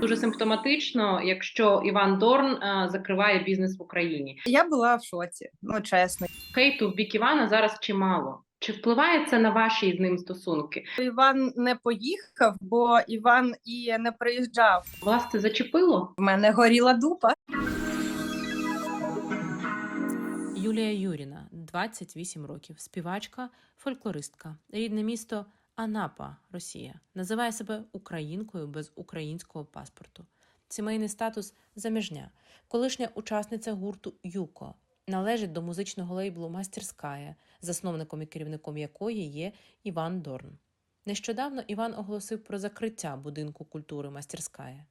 Дуже симптоматично, якщо Іван Дорн е, закриває бізнес в Україні. Я була в шоці, ну чесно. Хейту в бік Івана зараз чимало. Чи впливає це на ваші з ним стосунки? Іван не поїхав, бо Іван і не приїжджав. Вас це зачепило? В мене горіла дупа. Юлія Юріна, 28 років, співачка, фольклористка, рідне місто Анапа, Росія. Називає себе українкою без українського паспорту. Сімейний статус заміжня, колишня учасниця гурту Юко. Належить до музичного лейблу Мастерская, засновником і керівником якої є Іван Дорн. Нещодавно Іван оголосив про закриття будинку культури Мастерская.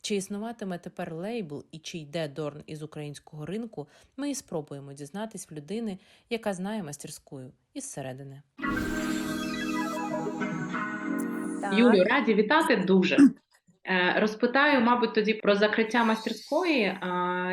Чи існуватиме тепер лейбл і чи йде Дорн із українського ринку, ми і спробуємо дізнатись в людини, яка знає мастерську із середини. Юлю, раді вітати дуже. Е, Розпитаю, мабуть, тоді про закриття мастерської. Е,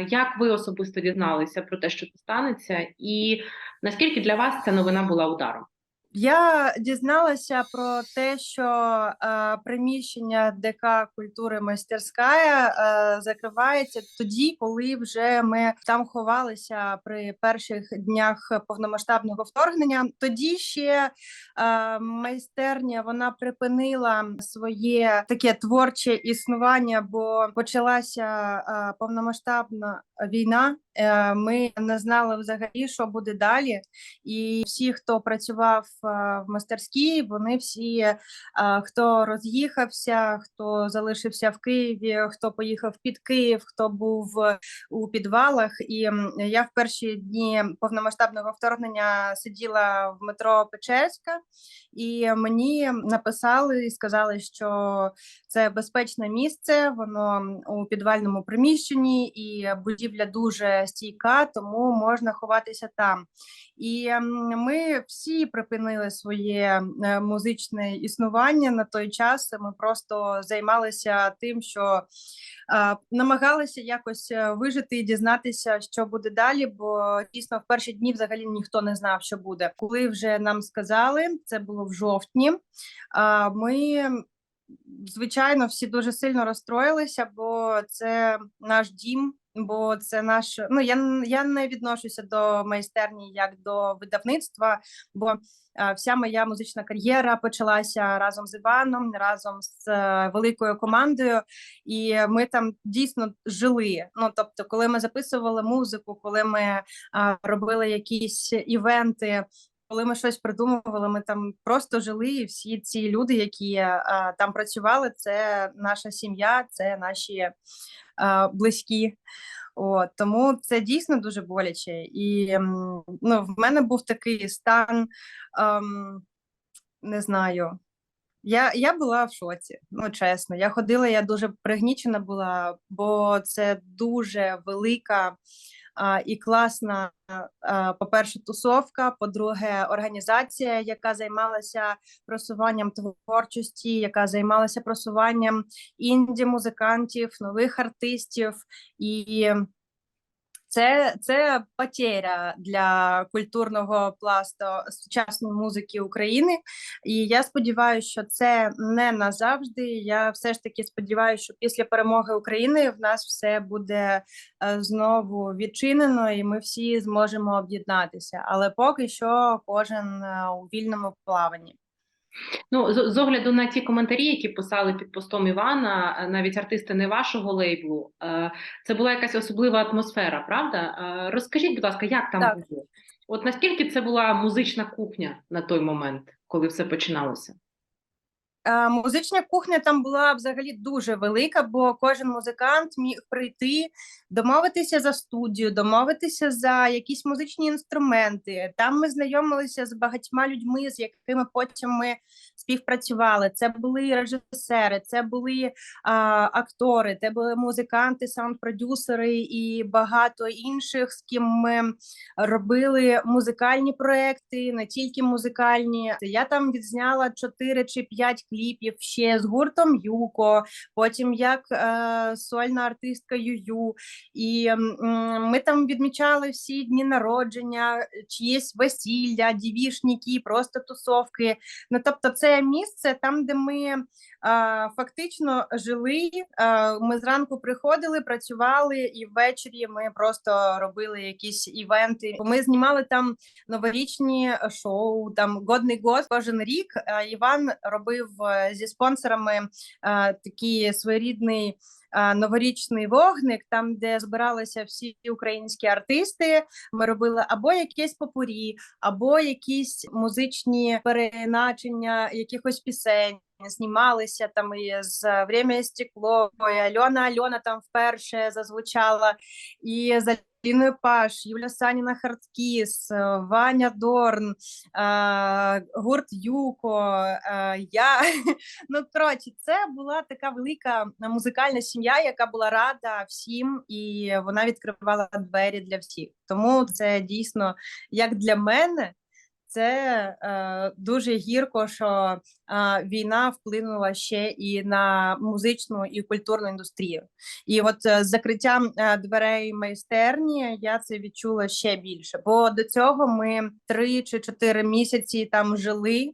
Як ви особисто дізналися про те, що це станеться, і наскільки для вас ця новина була ударом? Я дізналася про те, що е, приміщення ДК культури мастерська е, закривається тоді, коли вже ми там ховалися при перших днях повномасштабного вторгнення. Тоді ще е, майстерня вона припинила своє таке творче існування, бо почалася е, повномасштабна війна. Е, Ми не знали взагалі, що буде далі. І всі, хто працював в мастерській, вони всі, е, хто роз'їхався, хто залишився в Києві, хто поїхав під Київ, хто був е, у підвалах. І я в перші дні повномасштабного вторгнення сиділа в метро Печерська, і мені написали і сказали, що це безпечне місце, воно у підвальному приміщенні, і будівля дуже стійка, тому можна ховатися там. І ми всі припинили своє е, музичне існування на той час. Ми просто займалися тим, що е, намагалися якось е, вижити і дізнатися, що буде далі. Бо дійсно в перші дні взагалі ніхто не знав, що буде. Коли вже нам сказали, це було в жовтні. Ми звичайно всі дуже сильно розстроїлися, бо це наш дім. Бо це наш. Ну я я не відношуся до майстерні як до видавництва, бо е, вся моя музична кар'єра почалася разом з Іваном, разом з е, великою командою, і ми там дійсно жили. Ну тобто, коли ми записували музику, коли ми е, робили якісь івенти. Коли ми щось придумували, ми там просто жили, і всі ці люди, які е, там працювали, це наша сім'я, це наші е, близькі. От, тому це дійсно дуже боляче. І ну, в мене був такий стан, ем, не знаю. Я, я була в шоці, ну чесно. Я ходила, я дуже пригнічена була, бо це дуже велика і класна, а, по-перше, тусовка, по-друге, організація, яка займалася просуванням творчості, яка займалася просуванням інді-музикантів, нових артистів. І це, це потеря для культурного пласту сучасної музики України. І я сподіваюся, що це не назавжди. Я все ж таки сподіваюся, що після перемоги України в нас все буде е, знову відчинено, і ми всі зможемо об'єднатися. Але поки що кожен е, у вільному плаванні. Ну, з, з огляду на ті коментарі, які писали під постом Івана, е, навіть артисти не вашого лейблу, е, це була якась особлива атмосфера, правда? Е, Розкажіть, будь ласка, як там Так. було? От наскільки це була музична кухня на той момент, коли все починалося? Е, Музична кухня там була взагалі дуже велика, бо кожен музикант міг прийти, домовитися за студію, домовитися за якісь музичні інструменти. Там ми знайомилися з багатьма людьми, з якими потім ми співпрацювали. Це були режисери, це були а, актори, це були музиканти, саунд-продюсери і багато інших, з ким ми робили музикальні проекти, не тільки музикальні. Я там відзняла 4 чи 5 кліпів ще з гуртом Юко, потім як е, сольна артистка Юю. І м, ми там відмічали всі дні народження, чиєсь весілля, дівішники, просто тусовки. Ну тобто, це це місце там, де ми е, фактично жили. Е, ми зранку приходили, працювали, і ввечері ми просто робили якісь івенти. Ми знімали там новорічні шоу. Там годний год кожен рік. Іван робив е, зі спонсорами е, такий своєрідний. Новорічний вогник, там де збиралися всі українські артисти. Ми робили або якісь попурі, або якісь музичні переначення якихось пісень. Знімалися там і з «Время і стекло, і Альона Альона там вперше зазвучала, і з Аліною Паш, Юля Саніна Харткіс, е, Ваня Дорн, гурт Юко, я. Ну, коротше, це була така велика музикальна сім'я, яка була рада всім, і вона відкривала двері для всіх. Тому це дійсно як для мене. Це е, дуже гірко, що е, війна вплинула ще і на музичну і культурну індустрію. І от е, з закриттям е, дверей майстерні я це відчула ще більше. Бо до цього ми три чи чотири місяці там жили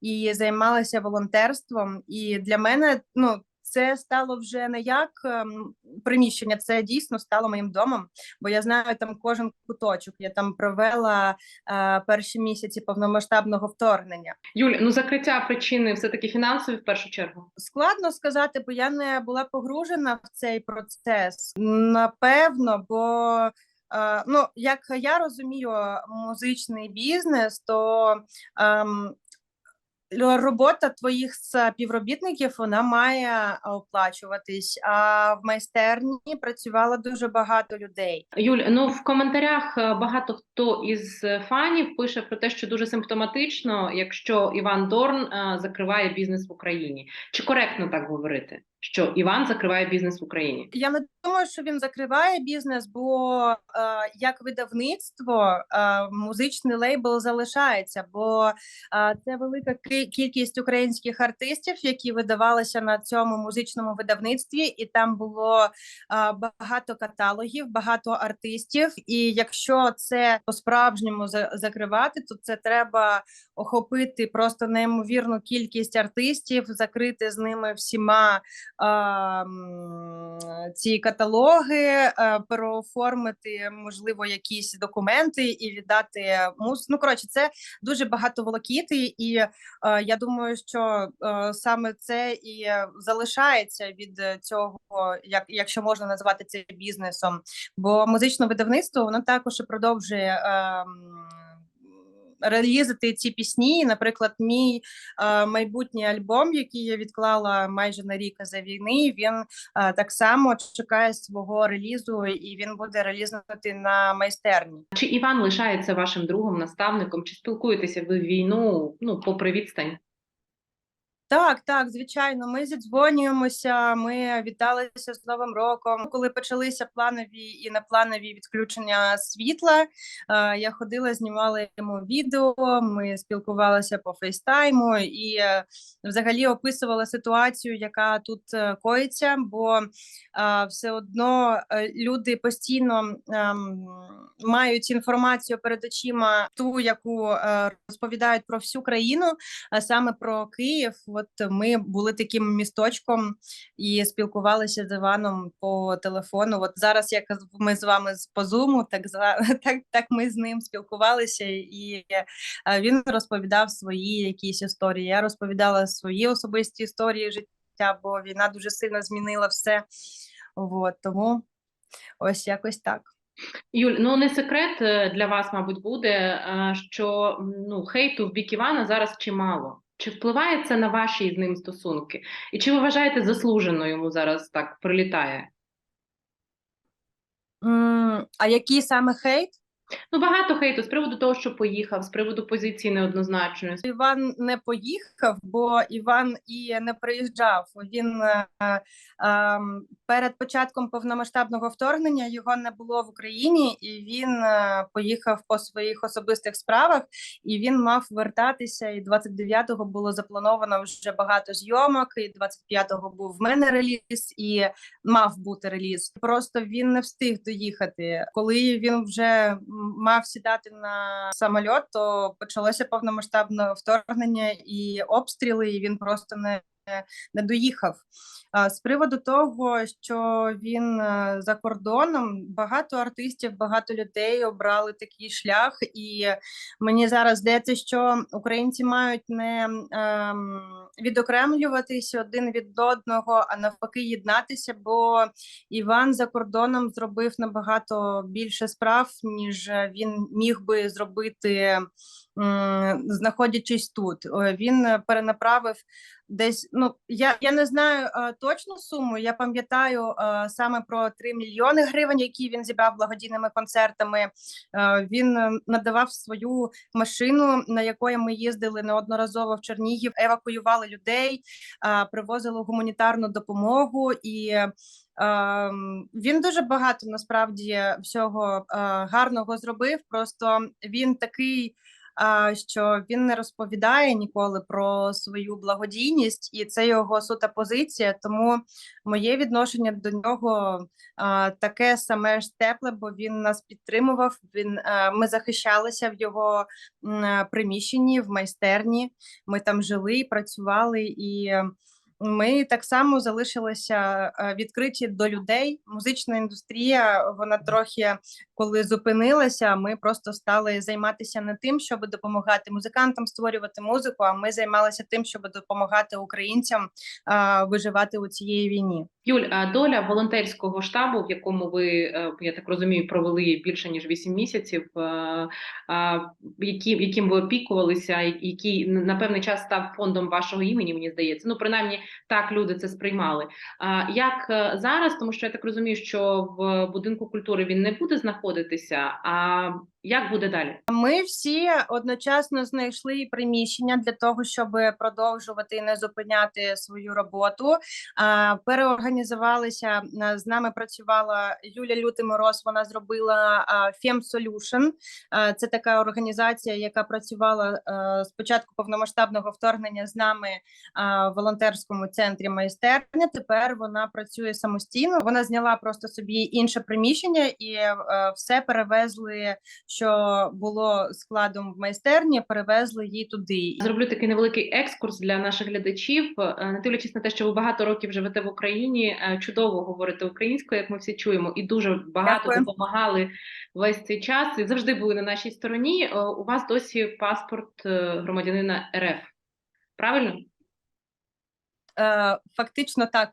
і займалися волонтерством. І для мене ну. Це стало вже не як ем, приміщення, це дійсно стало моїм домом, бо я знаю там кожен куточок. Я там провела е, перші місяці повномасштабного вторгнення. Юль, ну закриття причини все таки фінансові в першу чергу. Складно сказати, бо я не була погружена в цей процес. Напевно, бо е, ну як я розумію музичний бізнес, то ем, робота твоїх співробітників вона має оплачуватись. А в майстерні працювало дуже багато людей. Юль, ну в коментарях е, багато хто із е, фанів пише про те, що дуже симптоматично, якщо Іван Дорн е, закриває бізнес в Україні. Чи коректно так говорити, що Іван закриває бізнес в Україні? Я не думаю, що він закриває бізнес, бо е, як видавництво е, музичний лейбл залишається, бо е, це велика кількість українських артистів, які видавалися на цьому музичному видавництві, і там було е, багато каталогів, багато артистів. І якщо це по-справжньому закривати, то це треба охопити просто неймовірну кількість артистів, закрити з ними всіма ці каталоги, е, переоформити, можливо, якісь документи і віддати муз. Ну, коротше, це дуже багато волокіти, і е, я думаю, що е, саме це і залишається від цього, як якщо можна назвати це бізнесом. Бо музичне видавництво воно також і продовжує. Релізити ці пісні, наприклад, мій е, майбутній альбом, який я відклала майже на рік за війни. Він е, так само чекає свого релізу, і він буде релізнути на майстерні. Чи Іван лишається вашим другом, наставником? Чи спілкуєтеся ви війну? Ну, попри відстань? Так, так, звичайно, ми зідзвонюємося. Ми віталися з Новим роком. Коли почалися планові і непланові відключення світла, е, я ходила, знімала йому відео. Ми спілкувалися по фейстайму і е, взагалі описувала ситуацію, яка тут е, коїться, бо все одно люди постійно ем, мають інформацію перед очима, ту, яку розповідають про всю країну, а саме про Київ. От ми були таким місточком і спілкувалися з Іваном по телефону. От зараз, як ми з вами по зуму, так так, так ми з ним спілкувалися, і е, він розповідав свої якісь історії. Я розповідала свої особисті історії життя, бо війна дуже сильно змінила все. От, тому ось якось так. Юль, ну не секрет е, для вас, мабуть, буде, е, що ну, хейту в бік Івана зараз чимало. Чи впливає це на ваші з ним стосунки? І чи ви вважаєте заслужено йому зараз так прилітає? А який саме хейт? Ну, багато хейту з приводу того, що поїхав, з приводу позиції неоднозначної. Іван не поїхав, бо Іван і не приїжджав. Він е, е, перед початком повномасштабного вторгнення його не було в Україні, і він е, поїхав по своїх особистих справах. І він мав вертатися. І 29-го було заплановано вже багато зйомок. І 25-го був в мене реліз, і мав бути реліз. Просто він не встиг доїхати. Коли він вже мав сідати на самоліт, то почалося повномасштабне вторгнення і обстріли, і він просто не, не доїхав. З приводу того, що він е, за кордоном, багато артистів, багато людей обрали такий шлях, і мені зараз здається, що українці мають не ем, відокремлюватися один від одного, а навпаки, єднатися. Бо Іван за кордоном зробив набагато більше справ, ніж він міг би зробити, знаходячись тут. Е, Він перенаправив десь. Ну я, я не знаю е, точну суму. Я пам'ятаю е, саме про 3 мільйони гривень, які він зібрав благодійними концертами. Е, Він е, надавав свою машину, на якої ми їздили неодноразово в Чернігів, евакуювали людей, е, привозили гуманітарну допомогу і. е, Він дуже багато насправді всього е, гарного зробив. Просто він такий, що він не розповідає ніколи про свою благодійність, і це його сута позиція. Тому моє відношення до нього таке саме ж тепле, бо він нас підтримував. Він ми захищалися в його приміщенні в майстерні. Ми там жили, працювали і. Ми так само залишилися відкриті до людей. Музична індустрія вона трохи коли зупинилася. Ми просто стали займатися не тим, щоб допомагати музикантам створювати музику. А ми займалися тим, щоб допомагати українцям а, виживати у цієї війні. Юль, а доля волонтерського штабу, в якому ви, е, я так розумію, провели більше ніж 8 місяців, е, які, яким ви опікувалися, який на певний час став фондом вашого імені, мені здається. Ну, принаймні, так люди це сприймали. А як е, зараз, тому що я так розумію, що в будинку культури він не буде знаходитися. А як буде далі? Ми всі одночасно знайшли приміщення для того, щоб продовжувати і не зупиняти свою роботу. Переорганізувалися з нами. Працювала Юля Лютимороз. Вона зробила Fem Solution. Це така організація, яка працювала з початку повномасштабного вторгнення з нами в волонтерському центрі майстерня. Тепер вона працює самостійно. Вона зняла просто собі інше приміщення і все перевезли що було складом в майстерні, перевезли її туди. Зроблю такий невеликий екскурс для наших глядачів. Не дивлячись на те, що ви багато років живете в Україні, е, чудово говорите українською, як ми всі чуємо, і дуже багато Дякую. допомагали весь цей час і завжди були на нашій стороні. Е, У вас досі паспорт е, громадянина РФ. Правильно? Фактично так.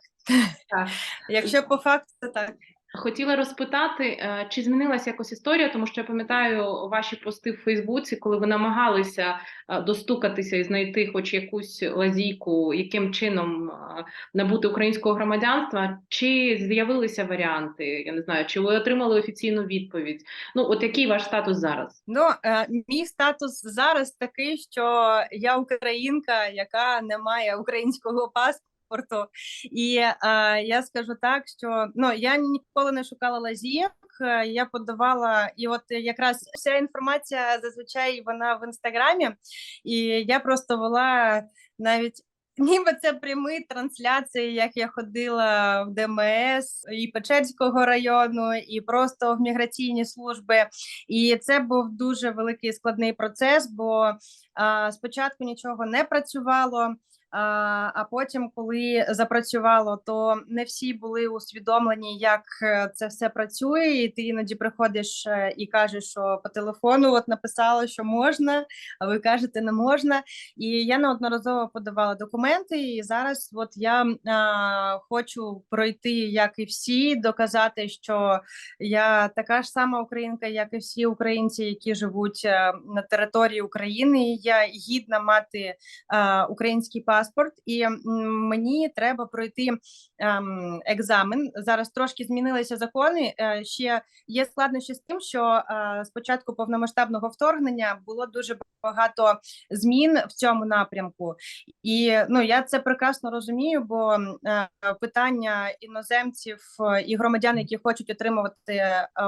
Так. Якщо по факту, то так. Хотіла розпитати, е, чи змінилася якось історія, тому що я пам'ятаю ваші пости в Фейсбуці, коли ви намагалися е, достукатися і знайти хоч якусь лазійку, яким чином е, набути українського громадянства. Чи з'явилися варіанти? Я не знаю, чи ви отримали офіційну відповідь? Ну, от який ваш статус зараз? Ну мій статус зараз такий, що я українка, яка не має українського паспорту. І е, я скажу так, що ну я ніколи не шукала лазійок. е, Я подавала, і от якраз вся інформація зазвичай вона в інстаграмі, і я просто вела навіть. Ніби це прямі трансляції, як я ходила в ДМС і Печерського району, і просто в міграційні служби. І це був дуже великий складний процес, бо а, спочатку нічого не працювало. А, а потім, коли запрацювало, то не всі були усвідомлені, як е, це все працює. І ти іноді приходиш е, і кажеш, що по телефону от написало, що можна, а ви кажете, не можна. І я неодноразово подавала документи. І зараз, от я а, хочу пройти, як і всі, доказати, що я така ж сама українка, як і всі українці, які живуть е, на території України. І Я гідна мати е, український паспорт, і мені треба пройти ем, екзамен. Зараз трошки змінилися закони. Е, ще є складнощі з тим, що е, з повномасштабного вторгнення було дуже багато змін в цьому напрямку, і ну я це прекрасно розумію, бо е, питання іноземців і громадян, які хочуть отримувати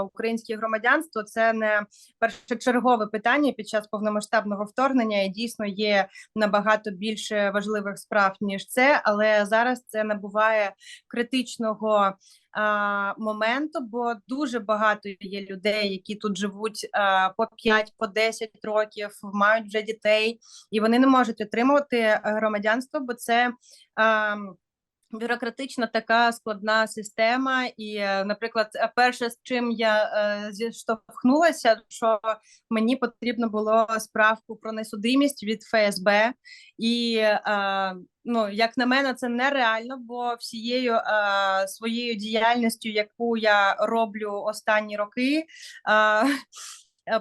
українське громадянство, це не першочергове питання під час повномасштабного вторгнення і дійсно є набагато більш важливих важливих справ ніж це, але зараз це набуває критичного а, моменту, бо дуже багато є людей, які тут живуть а, по 5, по 10 років, мають вже дітей, і вони не можуть отримувати е, громадянство, бо це. А, Бюрократична така складна система, і, е, наприклад, е, перше, з чим я е, зіштовхнулася, що мені потрібно було справку про несудимість від ФСБ, і е, ну, як на мене, це нереально, бо всією е, своєю діяльністю, яку я роблю останні роки. Е,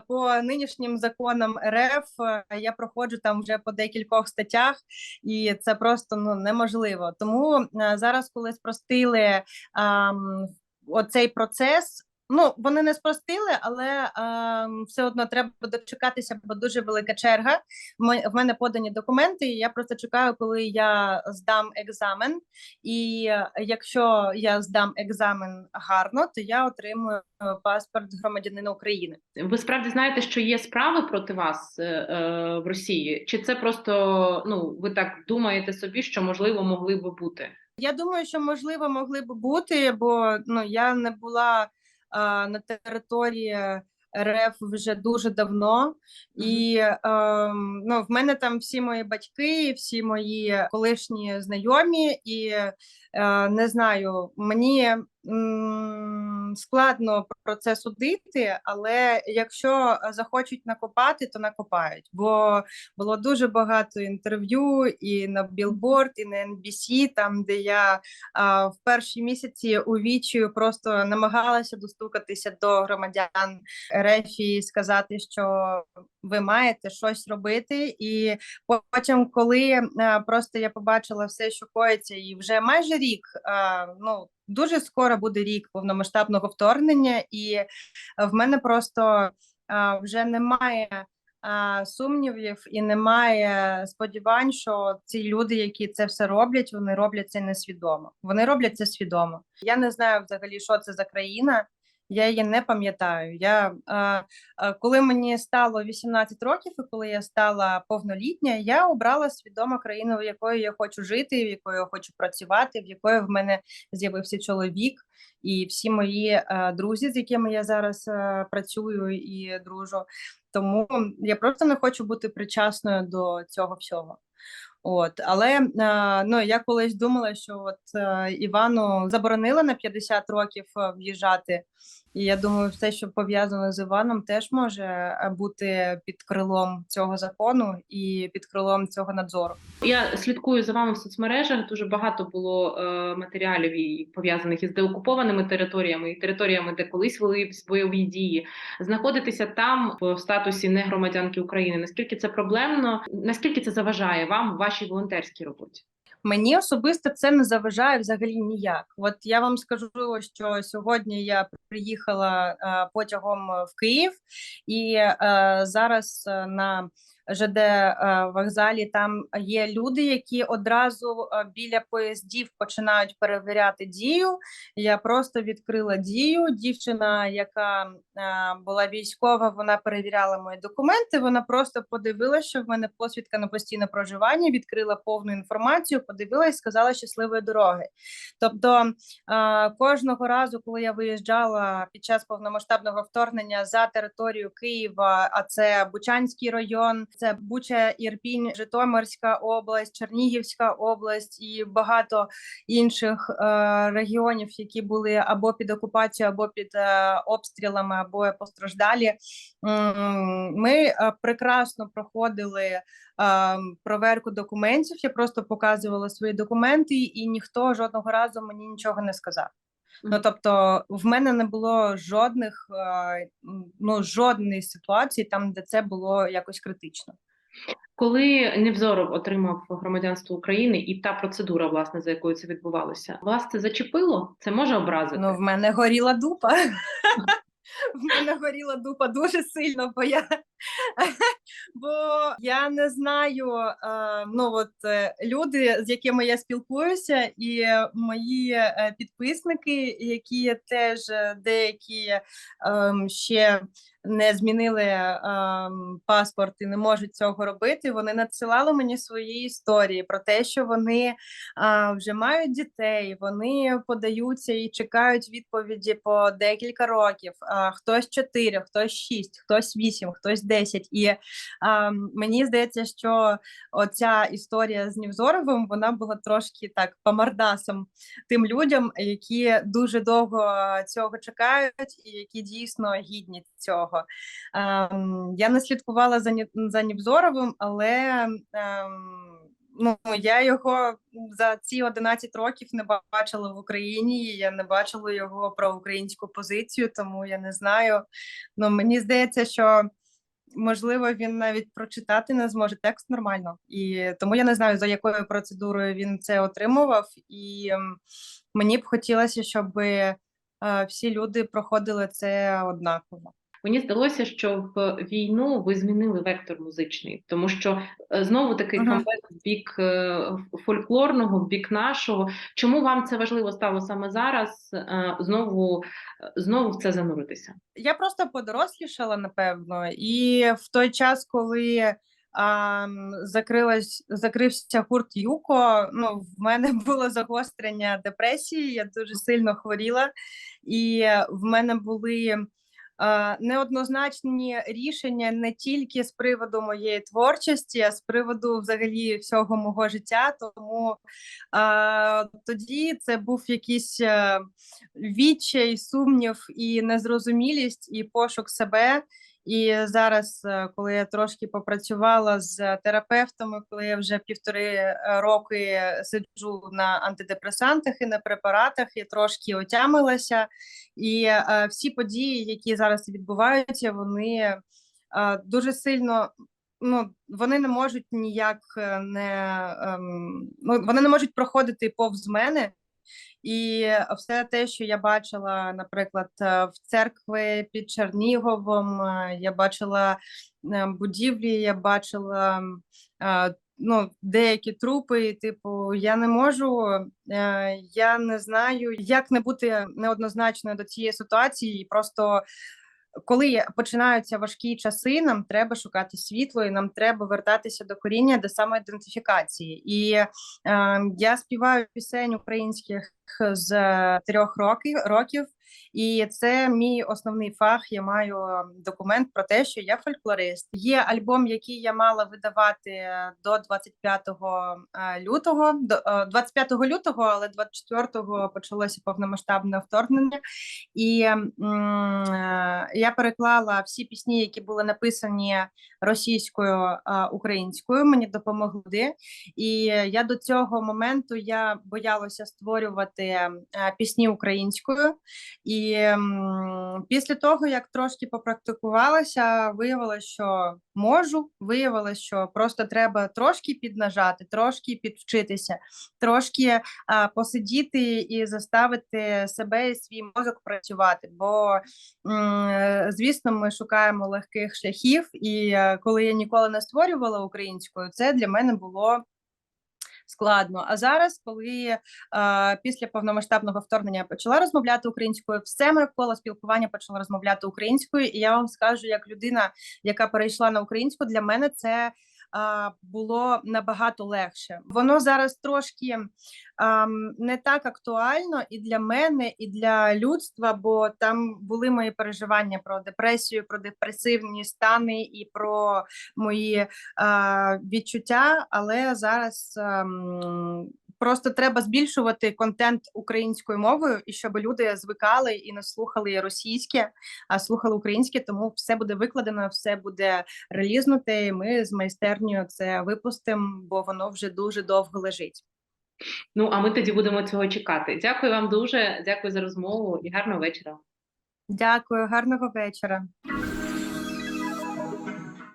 По нинішнім законам РФ е, я проходжу там вже по декількох статтях, і це просто ну неможливо. Тому е, зараз, коли спростили Ем, оцей процес. Ну, вони не спростили, але ем, все одно треба дочекатися, бо дуже велика черга. Мо- В мене подані документи. і Я просто чекаю, коли я здам екзамен. І е, якщо я здам екзамен гарно, то я отримую е, паспорт громадянина України. Ви справді знаєте, що є справи проти вас е, е, в Росії? Чи це просто ну ви так думаєте собі, що можливо могли би бути? Я думаю, що можливо могли б бути, бо ну я не була на території РФ вже дуже давно, і ем, ну, в мене там всі мої батьки, всі мої колишні знайомі, і е, не знаю, мені складно про це судити, але якщо захочуть накопати, то накопають. Бо було дуже багато інтерв'ю і на Білборд, і на NBC, там де я а, в перші місяці у вічі просто намагалася достукатися до громадян РФ і сказати, що ви маєте щось робити. І потім, коли а, просто я побачила все, що коїться, і вже майже рік, а, ну дуже скоро буде рік повномасштабного вторгнення, і в мене просто а, вже немає а, сумнівів і немає сподівань, що ці люди, які це все роблять, вони роблять це несвідомо. Вони роблять це свідомо. Я не знаю взагалі, що це за країна. Я її не пам'ятаю. Я а, коли мені стало 18 років, і коли я стала повнолітня, я обрала свідомо країну, в якої я хочу жити, в якої я хочу працювати, в якої в мене з'явився чоловік, і всі мої е, друзі, з якими я зараз е, працюю і дружу. Тому я просто не хочу бути причасною до цього всього. От, але е, ну я колись думала, що от е, Івану заборонили на 50 років е, в'їжджати, і я думаю, все, що пов'язано з Іваном, теж може е, бути під крилом цього закону і під крилом цього надзору. Я слідкую за вами в соцмережах. Дуже багато було е, матеріалів і пов'язаних із деокупованими територіями і територіями, де колись вели бойові дії. Знаходитися там в статусі негромадянки України. Наскільки це проблемно? Наскільки це заважає вам в вашій волонтерській роботі? Мені особисто це не заважає взагалі ніяк. От я вам скажу, що сьогодні я приїхала е, потягом в Київ, і е, зараз е, на ЖД е, вокзалі там є люди, які одразу е, біля поїздів починають перевіряти дію. Я просто відкрила дію. Дівчина, яка е, була військова, вона перевіряла мої документи. Вона просто подивилася, що в мене посвідка на постійне проживання, відкрила повну інформацію, подивилась сказала щасливої дороги. Тобто кожного разу, коли я виїжджала під час повномасштабного вторгнення за територію Києва, а це Бучанський район, це Буча, Ірпінь, Житомирська область, Чернігівська область і багато інших е, регіонів, які були або під окупацією, або під е, обстрілами, або постраждалі. Ми е, прекрасно проходили проверку документів. Я просто показувала свої документи, і ніхто жодного разу мені нічого не сказав. Ну тобто, в мене не було жодних е, ну жодної ситуації там, де це було якось критично. Коли Невзоров отримав громадянство України і та процедура, власне, за якою це відбувалося, вас це зачепило? Це може образити? Ну, в мене горіла дупа. В мене горіла дупа дуже сильно, бо я Бо я не знаю, е, ну от е, люди, з якими я спілкуюся, і мої е, підписники, які теж деякі ем, ще не змінили ем, паспорт і не можуть цього робити. Вони надсилали мені свої історії про те, що вони вже мають дітей, вони подаються і чекають відповіді по декілька років. Хтось 4, хтось 6, хтось 8, хтось 10. І а, мені здається, що оця історія з Нівзоровим вона була трошки так помардасом тим людям, які дуже довго цього чекають, і які дійсно гідні цього. Ем, я не слідкувала за за Нівзоровим, але ем, ну я його за ці 11 років не бачила в Україні. Я не бачила його про українську позицію, тому я не знаю. Ну мені здається, що можливо він навіть прочитати не зможе. Текст нормально, і тому я не знаю за якою процедурою він це отримував, і ем, мені б хотілося, щоб е, всі люди проходили це однаково. Мені здалося, що в війну ви змінили вектор музичний, тому що е, знову такий Ага. камбек в бік е, фольклорного, в бік нашого. Чому вам це важливо стало саме зараз? е, Знову знову в це зануритися? Я просто подорослішала, напевно, і в той час, коли а, закрилась, закрився гурт Юко, ну, в мене було загострення депресії, я дуже сильно хворіла, і в мене були неоднозначні рішення не тільки з приводу моєї творчості, а з приводу взагалі всього мого життя. Тому а, тоді це був якийсь е, відчай, сумнів і незрозумілість, і пошук себе. І зараз, е, коли я трошки попрацювала з терапевтами, коли я вже півтори е, роки сиджу на антидепресантах і на препаратах, я трошки отямилася, і е, всі події, які зараз відбуваються, вони е, дуже сильно. Ну, вони не можуть ніяк е, не ем, ну, вони не можуть проходити повз мене. І все те, що я бачила, наприклад, е, в церкві під Черніговом, е, я бачила е, будівлі, я бачила е, ну, деякі трупи. Типу, я не можу, е, я не знаю, як не бути неоднозначною до цієї ситуації. І просто коли починаються важкі часи, нам треба шукати світло, і нам треба вертатися до коріння, до самоідентифікації. І е, я співаю пісень українських з трьох років років, і це мій основний фах. Я маю документ про те, що я фольклорист. Є альбом, який я мала видавати до 25 е, лютого, до е, 25 лютого, але 24-го почалося повномасштабне вторгнення. І е, я переклала всі пісні, які були написані російською е, українською. Мені допомогли. І я до цього моменту я боялася створювати е, пісні українською. І після того, як трошки попрактикувалася, виявилося, що можу. Виявилося, що просто треба трошки піднажати, трошки підвчитися, трошки а, посидіти і заставити себе і свій мозок працювати. Бо, м, звісно, ми шукаємо легких шляхів, і е, коли я ніколи не створювала українською, це для мене було. Складно. А зараз, коли е, після повномасштабного вторгнення я почала розмовляти українською, все моє коло спілкування почало розмовляти українською, і я вам скажу, як людина, яка перейшла на українську, для мене це а, було набагато легше. Воно зараз трошки не так актуально і для мене, і для людства, бо там були мої переживання про депресію, про депресивні стани і про мої відчуття. Але зараз просто треба збільшувати контент українською мовою, і щоб люди звикали і не слухали російське, а слухали українське, тому все буде викладено, все буде релізнуте. і Ми з майстернею це випустимо, бо воно вже дуже довго лежить. Ну а ми тоді будемо цього чекати. Дякую вам дуже, дякую за розмову і гарного вечора. Дякую, гарного вечора.